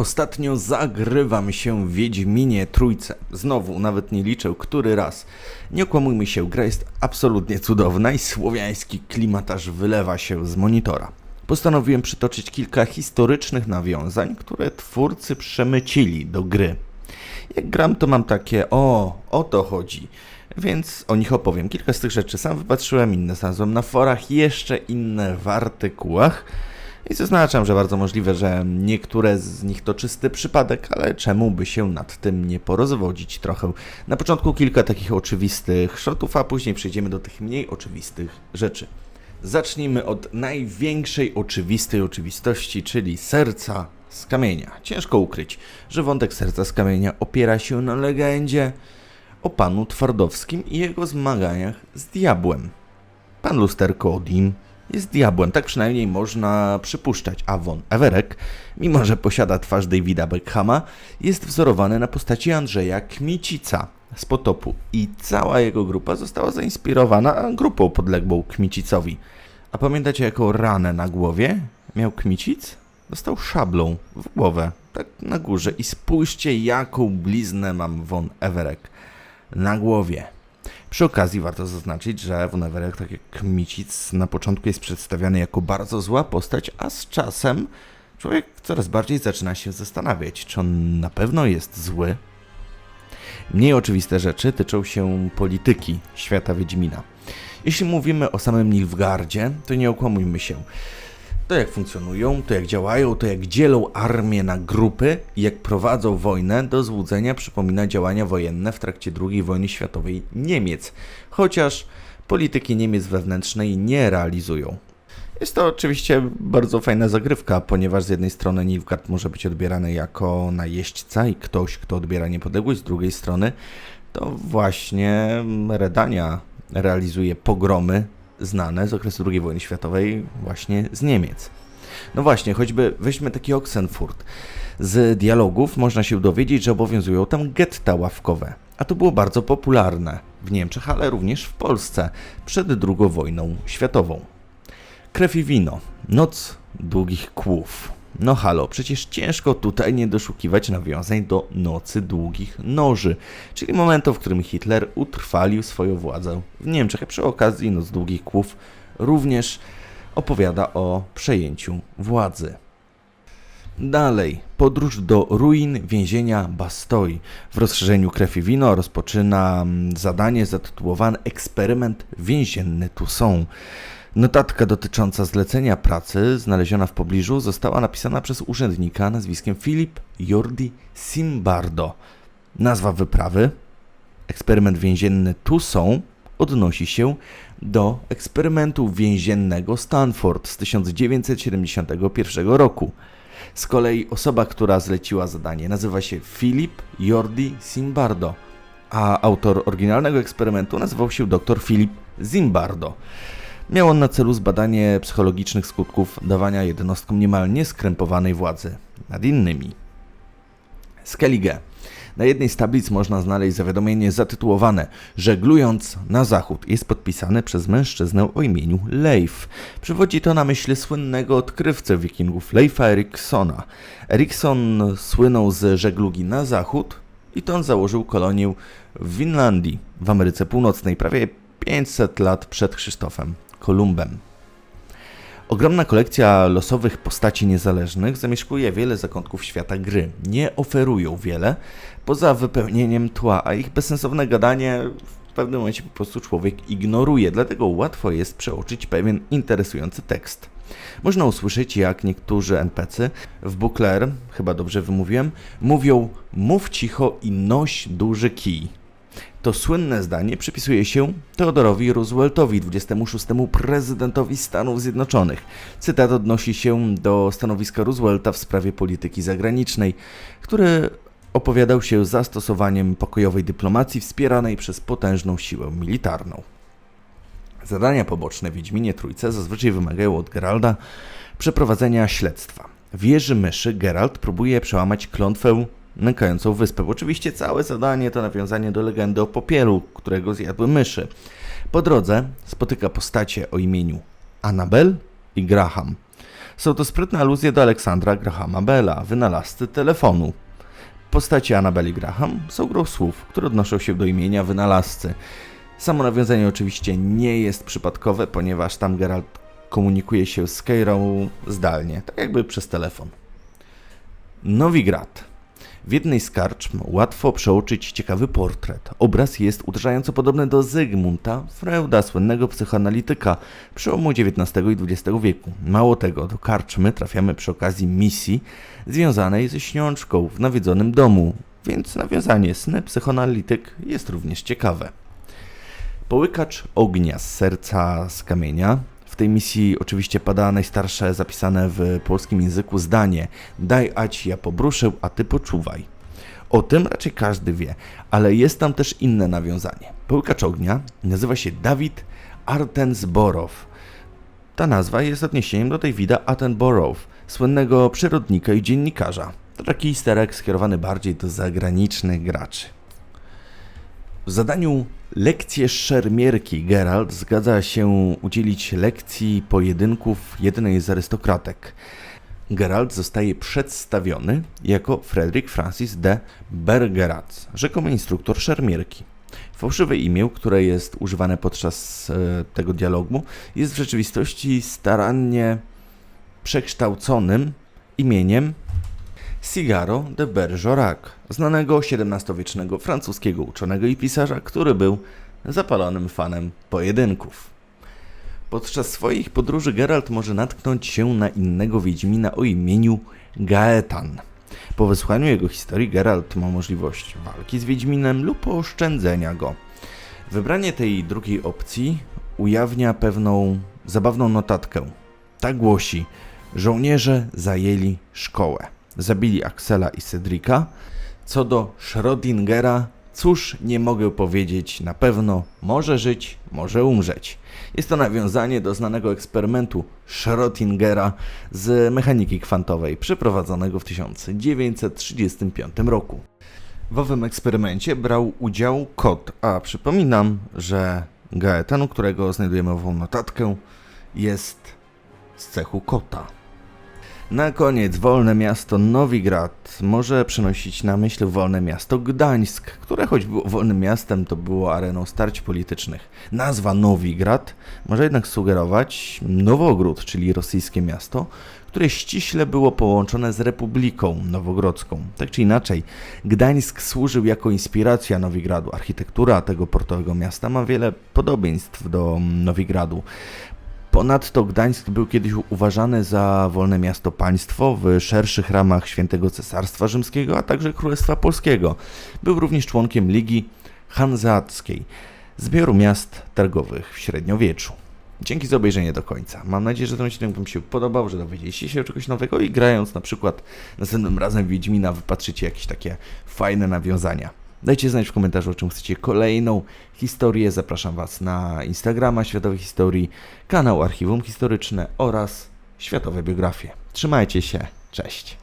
Ostatnio zagrywam się w Wiedźminie Trójce. Znowu, nawet nie liczę, który raz. Nie okłamujmy się, gra jest absolutnie cudowna i słowiański klimat aż wylewa się z monitora. Postanowiłem przytoczyć kilka historycznych nawiązań, które twórcy przemycili do gry. Jak gram, to mam takie, o, o to chodzi. Więc o nich opowiem. Kilka z tych rzeczy sam wypatrzyłem, inne znalazłem na forach, jeszcze inne w artykułach. I zaznaczam, że bardzo możliwe, że niektóre z nich to czysty przypadek, ale czemu by się nad tym nie porozwodzić trochę. Na początku kilka takich oczywistych shotów, a później przejdziemy do tych mniej oczywistych rzeczy. Zacznijmy od największej oczywistej oczywistości, czyli serca z kamienia. Ciężko ukryć, że wątek serca z kamienia opiera się na legendzie o panu Twardowskim i jego zmaganiach z diabłem. Pan lusterko Odin jest diabłem, tak przynajmniej można przypuszczać, a Von Everek, mimo że posiada twarz Davida Beckhama, jest wzorowany na postaci Andrzeja Kmicica z Potopu i cała jego grupa została zainspirowana grupą podległą Kmicicowi. A pamiętacie jaką ranę na głowie miał Kmicic? Dostał szablą w głowę, tak na górze i spójrzcie jaką bliznę mam Von Everek na głowie. Przy okazji warto zaznaczyć, że Everett, tak jak Kmicic, na początku jest przedstawiany jako bardzo zła postać, a z czasem człowiek coraz bardziej zaczyna się zastanawiać, czy on na pewno jest zły. Mniej oczywiste rzeczy tyczą się polityki świata Wiedźmina. Jeśli mówimy o samym Nilfgardzie, to nie okłamujmy się. To jak funkcjonują, to jak działają, to jak dzielą armię na grupy i jak prowadzą wojnę, do złudzenia przypomina działania wojenne w trakcie II wojny światowej Niemiec, chociaż polityki Niemiec wewnętrznej nie realizują. Jest to oczywiście bardzo fajna zagrywka, ponieważ z jednej strony Nilfgaard może być odbierany jako najeźdźca i ktoś, kto odbiera niepodległość, z drugiej strony to właśnie Redania realizuje pogromy znane z okresu II wojny światowej właśnie z Niemiec. No właśnie, choćby weźmy taki Oxenfurt. Z dialogów można się dowiedzieć, że obowiązują tam getta ławkowe, a to było bardzo popularne w Niemczech, ale również w Polsce przed II wojną światową. Krew i wino, noc długich kłów. No halo, przecież ciężko tutaj nie doszukiwać nawiązań do Nocy Długich Noży, czyli momentu, w którym Hitler utrwalił swoją władzę w Niemczech, przy okazji Noc Długich Kłów również opowiada o przejęciu władzy. Dalej, podróż do ruin więzienia Bastoi. W rozszerzeniu Krew i Wino rozpoczyna mm, zadanie zatytułowane Eksperyment więzienny tu są. Notatka dotycząca zlecenia pracy, znaleziona w pobliżu, została napisana przez urzędnika nazwiskiem Filip Jordi Simbardo. Nazwa wyprawy, eksperyment więzienny tu są, odnosi się do eksperymentu więziennego Stanford z 1971 roku. Z kolei osoba, która zleciła zadanie, nazywa się Filip Jordi Simbardo, a autor oryginalnego eksperymentu nazywał się dr Filip Zimbardo. Miał on na celu zbadanie psychologicznych skutków dawania jednostkom niemal nieskrępowanej władzy nad innymi. Skellige. Na jednej z tablic można znaleźć zawiadomienie zatytułowane Żeglując na zachód. Jest podpisane przez mężczyznę o imieniu Leif. Przywodzi to na myśl słynnego odkrywcę wikingów Leifa Eriksona. Erikson słynął z żeglugi na zachód i to on założył kolonię w Winlandii w Ameryce Północnej prawie 500 lat przed Krzysztofem Kolumbem. Ogromna kolekcja losowych postaci niezależnych zamieszkuje wiele zakątków świata gry. Nie oferują wiele, poza wypełnieniem tła, a ich bezsensowne gadanie w pewnym momencie po prostu człowiek ignoruje, dlatego łatwo jest przeoczyć pewien interesujący tekst. Można usłyszeć, jak niektórzy NPC w Bukler, chyba dobrze wymówiłem, mówią mów cicho i noś duży kij. To słynne zdanie przypisuje się Theodorowi Rooseveltowi, 26. prezydentowi Stanów Zjednoczonych. Cytat odnosi się do stanowiska Roosevelta w sprawie polityki zagranicznej, który opowiadał się zastosowaniem pokojowej dyplomacji wspieranej przez potężną siłę militarną. Zadania poboczne Wiedźminie Trójce zazwyczaj wymagają od Geralda przeprowadzenia śledztwa. W Jeży Myszy Geralt próbuje przełamać klątwę nękającą wyspę. Oczywiście całe zadanie to nawiązanie do legendy o popielu, którego zjadły myszy. Po drodze spotyka postacie o imieniu Annabel i Graham. Są to sprytne aluzje do Aleksandra Grahama Bella, wynalazcy telefonu. Postaci Annabeli Graham są grą słów, które odnoszą się do imienia wynalazcy. Samo nawiązanie oczywiście nie jest przypadkowe, ponieważ tam Geralt komunikuje się z Keirą zdalnie, tak jakby przez telefon. Nowigrad. W jednej z karczm łatwo przeoczyć ciekawy portret. Obraz jest uderzająco podobny do Zygmunta Freuda, słynnego psychoanalityka przełomu XIX i XX wieku. Mało tego, do karczmy trafiamy przy okazji misji związanej ze śniączką w nawiedzonym domu, więc nawiązanie sny psychoanalityk jest również ciekawe. Połykacz ognia z serca z kamienia. Tej misji oczywiście pada najstarsze zapisane w polskim języku zdanie Daj ać ja pobruszę, a ty poczuwaj. O tym raczej każdy wie, ale jest tam też inne nawiązanie. Połykacz ognia nazywa się Dawid Artensborow. Ta nazwa jest odniesieniem do Davida Attenborough, słynnego przyrodnika i dziennikarza. To taki easter skierowany bardziej do zagranicznych graczy. W zadaniu lekcje szermierki Geralt zgadza się udzielić lekcji pojedynków jednej z arystokratek. Geralt zostaje przedstawiony jako Frederick Francis de Bergerac, rzekomy instruktor szermierki. Fałszywe imię, które jest używane podczas e, tego dialogu, jest w rzeczywistości starannie przekształconym imieniem Cigaro de Bergerac, znanego XVII-wiecznego francuskiego uczonego i pisarza, który był zapalonym fanem pojedynków. Podczas swoich podróży Geralt może natknąć się na innego Wiedźmina o imieniu Gaetan. Po wysłuchaniu jego historii Geralt ma możliwość walki z Wiedźminem lub oszczędzenia go. Wybranie tej drugiej opcji ujawnia pewną zabawną notatkę. Tak głosi: Żołnierze zajęli szkołę. Zabili Axela i Cedrika. Co do Schrödingera, cóż nie mogę powiedzieć na pewno, może żyć, może umrzeć. Jest to nawiązanie do znanego eksperymentu Schrödingera z mechaniki kwantowej, przeprowadzonego w 1935 roku. W owym eksperymencie brał udział kot, a przypominam, że Gaetan, u którego znajdujemy ową notatkę, jest z cechu kota. Na koniec wolne miasto Nowigrad może przynosić na myśl wolne miasto Gdańsk, które choć było wolnym miastem, to było areną starć politycznych. Nazwa Nowigrad może jednak sugerować Nowogród, czyli rosyjskie miasto, które ściśle było połączone z Republiką Nowogrodzką. Tak czy inaczej, Gdańsk służył jako inspiracja Nowigradu. Architektura tego portowego miasta ma wiele podobieństw do Nowigradu. Ponadto Gdańsk był kiedyś uważany za wolne miasto państwo w szerszych ramach Świętego Cesarstwa Rzymskiego, a także Królestwa Polskiego. Był również członkiem Ligi Hanzeackiej, zbioru miast targowych w średniowieczu. Dzięki za obejrzenie do końca. Mam nadzieję, że ten odcinek Wam się podobał, że dowiedzieliście się czegoś nowego i grając na przykład następnym razem Wiedźmina wypatrzycie jakieś takie fajne nawiązania. Dajcie znać w komentarzu, o czym chcecie kolejną historię. Zapraszam Was na Instagrama Światowej Historii, kanał Archiwum Historyczne oraz Światowe Biografie. Trzymajcie się, cześć.